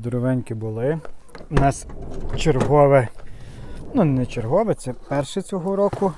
Здоровенькі були. У нас чергове, ну не чергове, це перше цього року.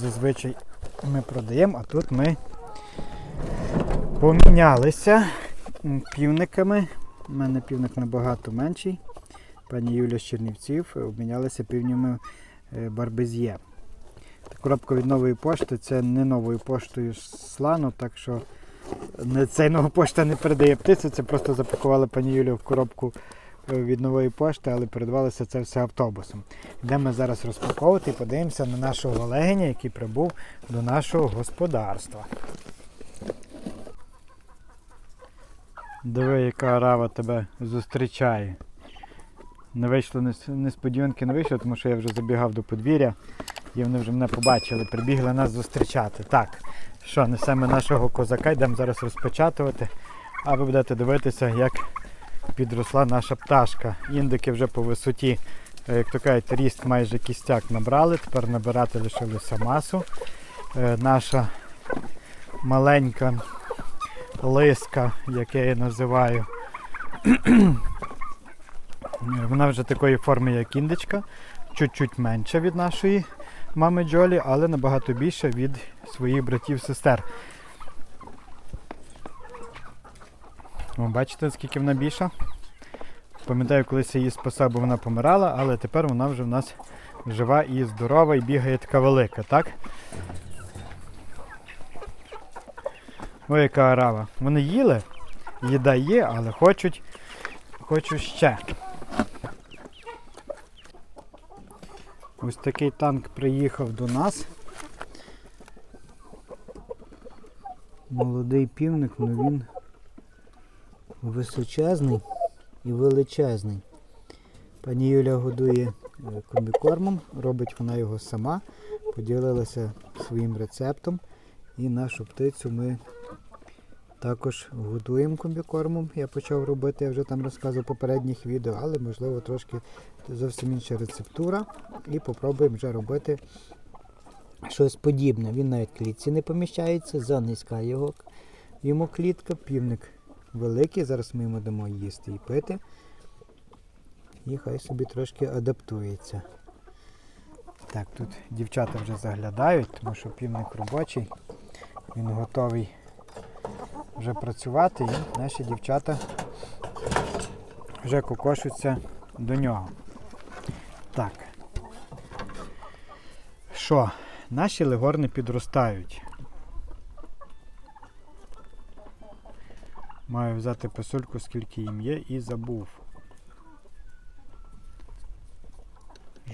Зазвичай ми продаємо, а тут ми помінялися півниками. У мене півник набагато менший. Пані Юля з Чернівців е, обмінялися півнями е, Барбез'є. Коробка від нової пошти це не новою поштою слану, так що цей нова пошта не передає птицю, це просто запакували пані Юлю в коробку е, від нової пошти, але передавалося це все автобусом. Йдемо зараз розпаковувати і подивимося на нашого Олегеня, який прибув до нашого господарства. Диви, яка рава тебе зустрічає. Не вийшло несподіванки не вийшло, тому що я вже забігав до подвір'я і вони вже мене побачили, прибігли нас зустрічати. Так, що, несемо нашого козака, йдемо зараз розпечатувати, а ви будете дивитися, як підросла наша пташка. Індики вже по висоті, е, як то кажуть, ріст майже кістяк набрали, тепер набирати лишилося масу. Е, Наша маленька лиска, як я її називаю. Вона вже такої форми, як індичка, чуть-чуть менша від нашої мами Джолі, але набагато більша від своїх братів-сестер. Бачите, скільки вона більша? Пам'ятаю, колись я її спасав, бо вона помирала, але тепер вона вже в нас жива і здорова, і бігає така велика, так? Ой, яка арава. Вони їли, їда є, але хочуть, хочуть ще. Ось такий танк приїхав до нас. Молодий півник, ну він височезний і величезний. Пані Юля годує е, комбікормом, робить вона його сама, поділилася своїм рецептом. І нашу птицю ми також годуємо комбікормом. Я почав робити, я вже там розказував попередніх відео, але можливо трошки зовсім інша рецептура. І попробуємо вже робити щось подібне. Він навіть клітці не поміщається, занизька його йому клітка, півник великий. Зараз ми йому дамо їсти і пити. І хай собі трошки адаптується. Так, тут дівчата вже заглядають, тому що півник робочий, він готовий вже працювати і наші дівчата вже кокошуться до нього. Так. Що? Наші легорни підростають. Маю взяти писульку, скільки їм є, і забув.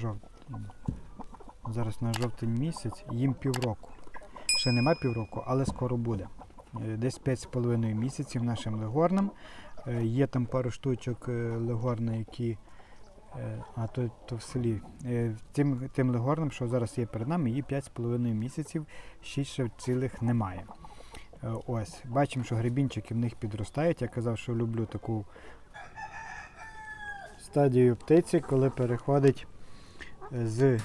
Жов... Зараз на жовтень місяць, їм півроку. Ще нема півроку, але скоро буде. Е, Десь 5,5 місяців нашим легорнам. Е, Є там пару штучок е, легорна, які. А то, то в селі. Тим, тим легорнам, що зараз є перед нами, її 5,5 місяців, 6 ще цілих немає. Ось, бачимо, що гребінчики в них підростають. Я казав, що люблю таку стадію птиці, коли переходить з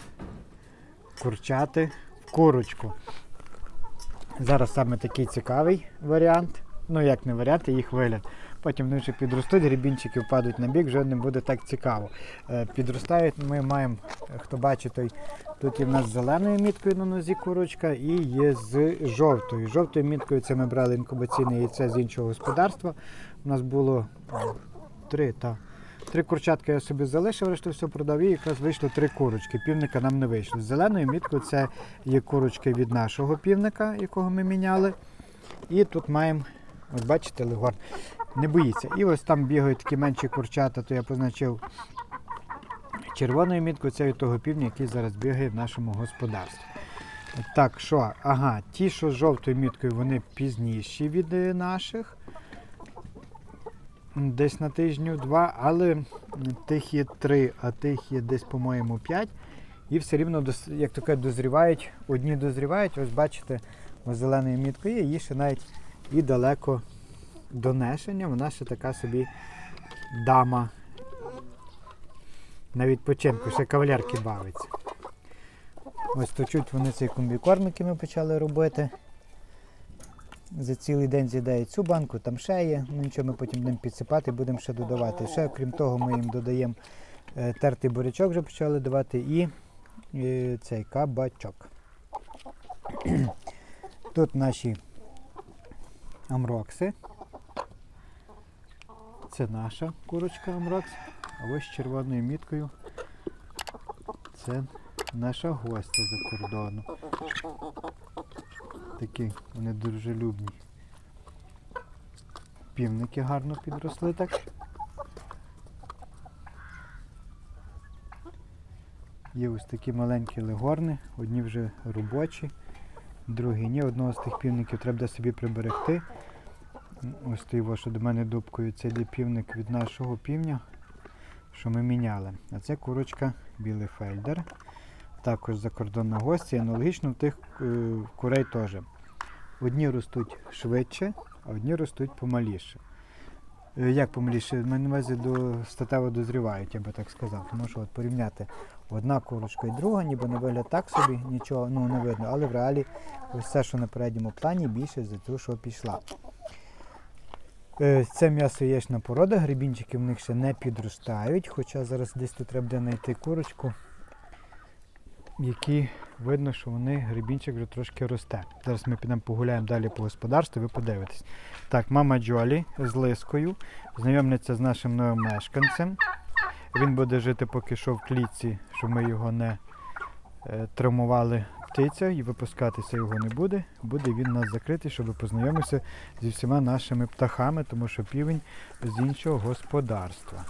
курчати в курочку. Зараз саме такий цікавий варіант. Ну, як не варіант, їх вигляд. Потім вони вже підростуть, грібінчики впадуть на бік, вже не буде так цікаво. Е, Підростають, ми маємо, е, хто бачить, той тут є в нас з зеленою міткою на нозі курочка і є з жовтою. Жовтою міткою це ми брали інкубаційне яйце з іншого господарства. У нас було е, три, та, три курчатки я собі залишив, решту все продав і якраз вийшло три курочки. Півника нам не вийшло. Зеленою міткою це є курочки від нашого півника, якого ми міняли. І тут маємо, от бачите, легорн не боїться. І ось там бігають такі менші курчата, то я позначив червоною міткою, це від того півня, який зараз бігає в нашому господарстві. Так, що? Ага, ті, що з жовтою міткою, вони пізніші від е, наших. Десь на тижню два, але тих є три, а тих є десь, по-моєму, п'ять. І все рівно, як кажуть, дозрівають. Одні дозрівають, ось бачите, ось зеленою міткою є, її ще навіть і далеко донесення. Вона ще така собі дама на відпочинку, ще кавалерки бавиться. Ось точуть вони цей комбікорм, який ми почали робити. За цілий день з'їдає цю банку, там ще є. Ну нічого, ми потім будемо підсипати, будемо ще додавати. Ще, крім того, ми їм додаємо е, тертий бурячок, вже почали давати, і е, цей кабачок. Тут наші амрокси. Це наша курочка Амрокс. А ось червоною міткою це наша гостя за кордону. Такі вони. Півники гарно підросли так. Є ось такі маленькі легорни, одні вже робочі, другі ні. Одного з тих півників треба собі приберегти. Ось той, що до мене дубкою, це півник від нашого півня, що ми міняли. А це курочка білий фельдер. Також закордонна гостя. Аналогічно в тих е, курей теж. Одні ростуть швидше, а одні ростуть помаліше. Е, Як помаліше? На увазі до статево дозрівають, я би так сказав. Тому що от порівняти одна курочка і друга, ніби на вигляд так собі, нічого ну, не видно, але в реалі ось все, що на передньому плані, більше за ту, що пішла. Е, Це м'ясо яєчна порода, грибінчики в них ще не підростають, хоча зараз десь тут треба знайти курочку, які видно, що вони грибінчик вже трошки росте. Зараз ми підемо погуляємо далі по господарству, ви подивитесь. Так, мама Джолі з лискою знайомляться з нашим новим мешканцем. Він буде жити поки що в клітці, щоб ми його не е, травмували птиця і випускатися його не буде. Буде він у нас закритий, щоб познайомився зі всіма нашими птахами, тому що півень з іншого господарства.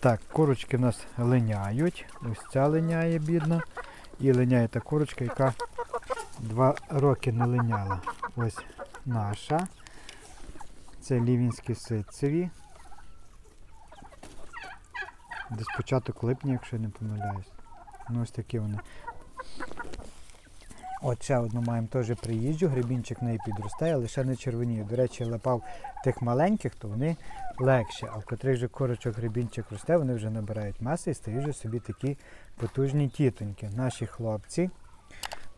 Так, курочки в нас линяють. Ось ця линяє, бідна. І линяє та курочка, яка два роки не линяла. Ось наша. Це лівінські ситцеві. Десь початок липня, якщо я не помиляюсь. Ну ось такі вони. От ще одну маємо теж приїжджу, грибінчик в неї підростає, ще не червоніє. До речі, лапав тих маленьких, то вони легші, а в котрих же корочок грибінчик росте, вони вже набирають маси і стають вже собі такі потужні тітоньки. Наші хлопці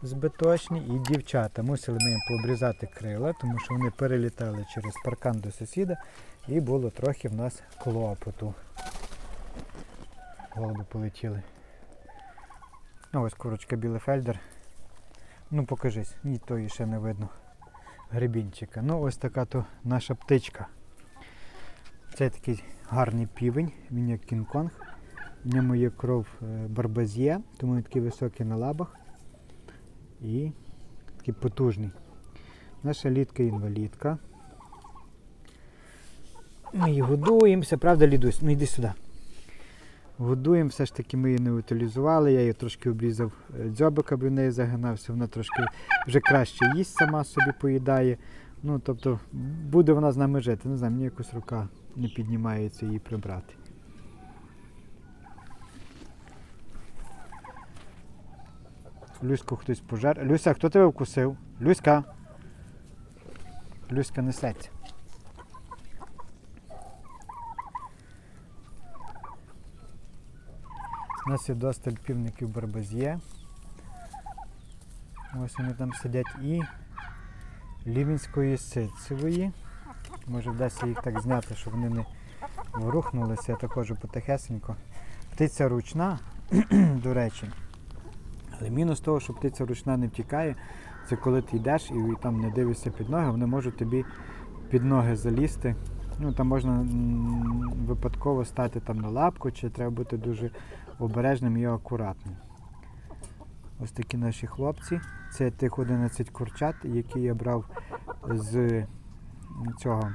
збиточні і дівчата. Мусили ми їм пообрізати крила, тому що вони перелітали через паркан до сусіда і було трохи в нас клопоту. Голуби полетіли. Ну, ось курочка Білефельдер. Ну покажись, ні тої ще не видно. Гребінчика. Ну ось така то наша птичка. Це такий гарний півень, він як Кінг-Конг. В ньому є кров е, барбазє, тому він такий високий на лабах і такий потужний. Наша літка інвалідка. Ми її годуємося, правда, Лідусь? Ну йди сюди. Годуємо, все ж таки ми її не утилізували, я її трошки обрізав е, дзьобик, аби в неї загинався, вона трошки вже краще їсть, сама собі поїдає. Ну, тобто буде вона з нами жити. Не знаю, мені якось рука не піднімається її прибрати. Люську хтось пожер. Люся, хто тебе вкусив? Люська. Люська несеться. У нас є досталь півників барбазє. Ось вони там сидять і лівінської ситцевої. Може вдасться їх так зняти, щоб вони не ворухнулися, я також потихесенько. Птиця ручна, до речі. Але мінус того, що птиця ручна не втікає, це коли ти йдеш і там не дивишся під ноги, вони можуть тобі під ноги залізти. Ну, там можна випадково стати там на лапку, чи треба бути дуже обережним і акуратним. Ось такі наші хлопці. Це тих 11 курчат, які я брав з цього.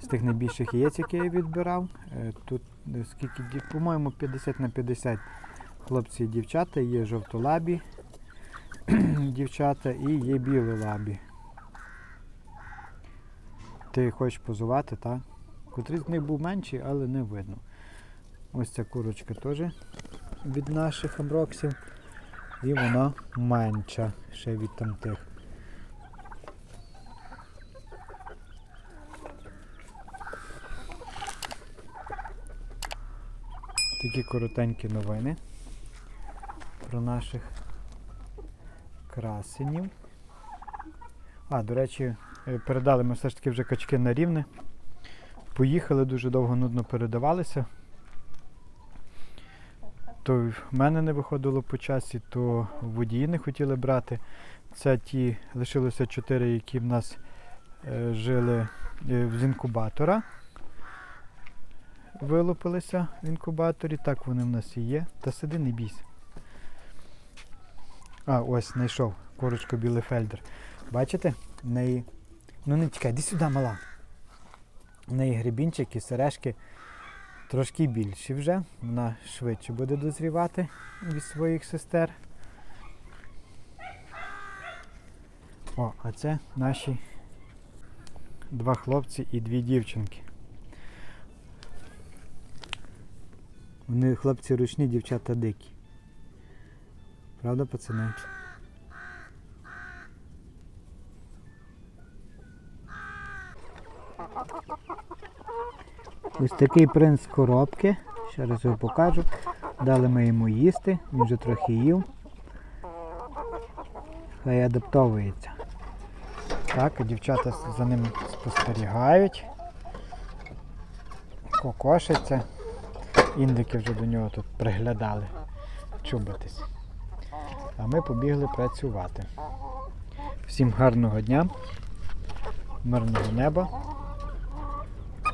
З тих найбільших яєць, які я відбирав. Е, Тут е, скільки, по-моєму, 50 на 50 хлопці і дівчата, є жовтолабі дівчата і є білолабі. Ти хочеш позувати, так? Котрий з них був менший, але не видно. Ось ця курочка теж від наших амроксів. І вона менша ще від там Такі коротенькі новини про наших красенів. А, до речі, е, передали ми все ж таки вже качки на рівне. Поїхали, дуже довго нудно передавалися. То в мене не виходило по часі, то водії не хотіли брати. Це ті лишилося чотири, які в нас е, жили е, з інкубатора. Вилупилися в інкубаторі. Так вони в нас і є. Та сиди, не бійся. А, ось знайшов курочку Білефельдер. Бачите? В неї. Ну не тікай, іди сюди, мала. В неї гребінчики, сережки трошки більші вже. Вона швидше буде дозрівати від своїх сестер. О, а це наші два хлопці і дві дівчинки. Вони хлопці ручні, дівчата дикі. Правда, пацани? Ось такий принц з коробки. Ще раз його покажу. Дали ми йому їсти, він вже трохи їв. Хай адаптовується. Так, дівчата за ним спостерігають. Кокошиться. Індики вже до нього тут приглядали чубитись. А ми побігли працювати. Всім гарного дня, мирного неба,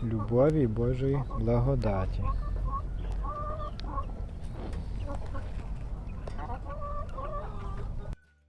любові і Божої благодаті.